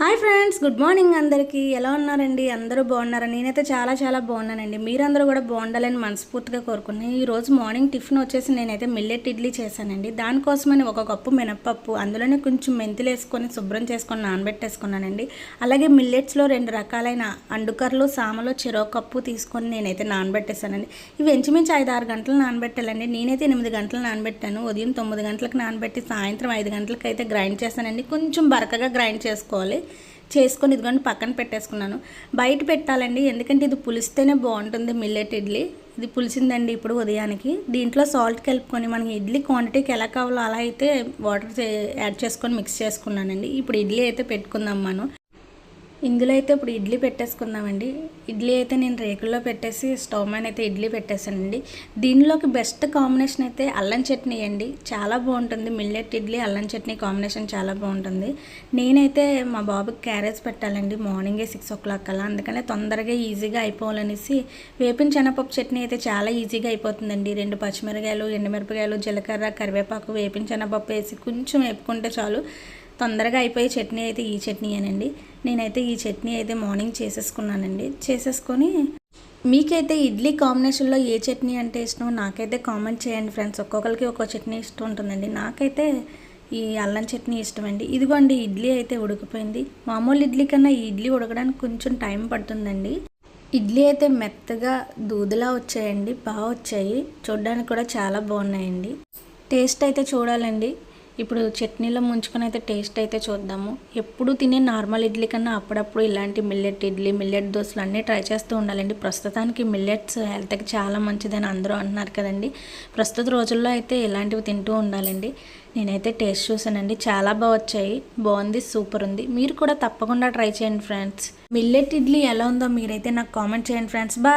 Hi friends good morning అందరికీ. ఎలా ఉన్నారండి? అందరూ బాగున్నారా? నేనైతే చాలా చాలా బాగున్నానండి. మీరందరూ కూడా బాగుండాలని మనస్ఫూర్తిగా కోరుకున్నాను ఈరోజు మార్నింగ్ టిఫిన్ వచ్చేసి నేనైతే మిల్లెట్ ఇడ్లీ చేశానండి. దానికోసమని ఒక కప్పు మినప్పప్పు అందులోనే కొంచెం మెంతులు వేసుకొని శుభ్రం చేసుకొని నానబెట్టేసుకున్నానండి. అలాగే మిల్లెట్స్లో రెండు రకాలైన అండుకర్లు సామలు చెరో కప్పు తీసుకొని నేనైతే నానబెట్టేశానండి. ఇవి ఇంచుమించు ఐదు ఆరు గంటలు నానబెట్టాలండి. నేనైతే ఎనిమిది గంటలు నానబెట్టాను. ఉదయం తొమ్మిది గంటలకు నానబెట్టి సాయంత్రం ఐదు గంటలకు అయితే గ్రైండ్ చేశానండి కొంచెం బరకగా గ్రైండ్ చేసుకోవాలి. చేసుకొని ఇదిగోండి పక్కన పెట్టేసుకున్నాను. బయట పెట్టాలండి ఎందుకంటే ఇది పులిస్తేనే బాగుంటుంది మిల్లెట్ ఇడ్లీ. ఇది పులిసిందండి ఇప్పుడు ఉదయానికి. దీంట్లో సాల్ట్ కలుపుకొని మనకి ఇడ్లీ క్వాంటిటీకి ఎలా కావాలో అలా అయితే వాటర్ యాడ్ చేసుకొని మిక్స్ చేసుకున్నానండి. ఇప్పుడు ఇడ్లీ అయితే పెట్టుకుందాం మనం. ఇందులో అయితే ఇప్పుడు ఇడ్లీ పెట్టేసుకుందామండి. ఇడ్లీ అయితే నేను రేకుల్లో పెట్టేసి స్టవ్ మీద అయితే ఇడ్లీ పెట్టేశానండి. దీనిలోకి బెస్ట్ కాంబినేషన్ అయితే అల్లం చట్నీ అండి. చాలా బాగుంటుంది. మిల్లెట్ ఇడ్లీ అల్లం చట్నీ కాంబినేషన్ చాలా బాగుంటుంది. నేనైతే మా బాబుకి క్యారేజ్ పెట్టాలండి. మార్నింగే సిక్స్ ఓ క్లాక్ అలా. అందుకనే తొందరగా ఈజీగా అయిపోవాలనేసి వేపిన శనగపప్పు చట్నీ అయితే చాలా ఈజీగా అయిపోతుందండి. రెండు పచ్చిమిరకాయలు ఎండుమిరపకాయలు జీలకర్ర కరివేపాకు వేపిన శనగపప్పు వేసి కొంచెం వేపుకుంటే చాలు. తొందరగా అయిపోయే చట్నీ అయితే ఈ చట్నీయేనండి నేనైతే ఈ చట్నీ అయితే మార్నింగ్ చేసేసుకున్నానండి. చేసేసుకొని మీకైతే ఇడ్లీ కాంబినేషన్లో ఏ చట్నీ అంటే ఇష్టమో నాకైతే కామెంట్ చేయండి ఫ్రెండ్స్. ఒక్కొక్కరికి ఒక్కో చట్నీ ఇష్టం ఉంటుందండి. నాకైతే ఈ అల్లం చట్నీ ఇష్టమండి. ఇదిగోండి ఇడ్లీ అయితే ఉడికిపోయింది. మామూలు ఇడ్లీ కన్నా ఈ ఇడ్లీ ఉడకడానికి కొంచెం టైం పడుతుందండి. ఇడ్లీ అయితే మెత్తగా దూదులా వచ్చాయండి. బాగా వచ్చాయి. చూడడానికి కూడా చాలా బాగున్నాయండి. టేస్ట్ అయితే చూడాలండి. ఇప్పుడు చట్నీలో ముంచుకొని అయితే టేస్ట్ అయితే చూద్దాము. ఎప్పుడు తినే నార్మల్ ఇడ్లీ కన్నా అప్పుడప్పుడు ఇలాంటి మిల్లెట్ ఇడ్లీ మిల్లెట్ దోశలు అన్నీ ట్రై చేస్తూ ఉండాలండి. ప్రస్తుతానికి మిల్లెట్స్ హెల్త్కి చాలా మంచిదని అందరూ అంటున్నారు కదండి. ప్రస్తుత రోజుల్లో అయితే ఇలాంటివి తింటూ ఉండాలండి. నేనైతే టేస్ట్ చూసానండి చాలా బాగా వచ్చాయి. బాగుంది సూపర్ ఉంది. మీరు కూడా తప్పకుండా ట్రై చేయండి ఫ్రెండ్స్. మిల్లెట్ ఇడ్లీ ఎలా ఉందో మీరైతే నాకు కామెంట్ చేయండి ఫ్రెండ్స్. బాయ్!